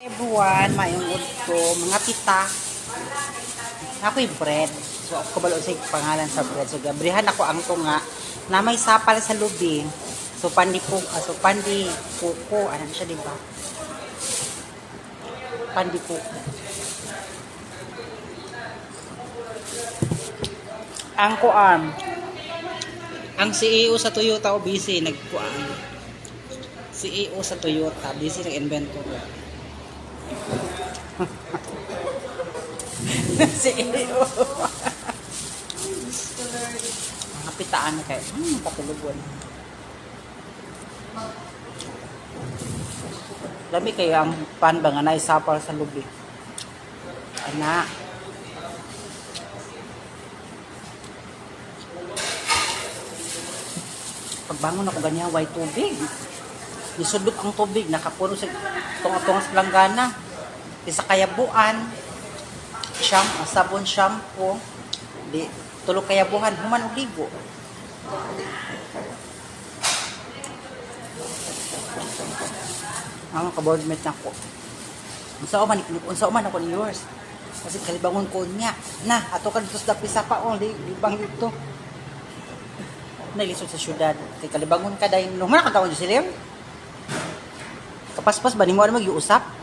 Everyone, mayong ko, mga tita. Ako'y bread. So, ako kabalo sa pangalan sa bread. So, gabrihan ako ang to nga na may sapal sa lubi. So, pandi po, ah, so, pandi puko. Ano siya, di ba? Pandi puko. Ang kuan, ang CEO sa Toyota o busy nagkuan. CEO sa Toyota, busy nag-invento ko. CEO. Mga pitaan kayo. Hmm, katulugon. Dami kayo ang pan ba nga naisapal sa lubi. Ana. Pagbangon ako ganyan, way tubig. Nisudlok ang tubig, nakapuno sa tunga-tunga sa langgana. Isa kayabuan, shampoo, sabon shampoo, di tulog kayabuhan, human og ligo. Ang kaboardmate na ko. Unsa man unsa man ako ni yours. Kasi kalibangon ko niya. Na, ato ka dito sa dapisa pa oh, li- libang dito. Nailisod sa syudad. Kay kalibangon ka dahil nung mga kagawin siya Kapaspas ba ni mo ano mag-iusap?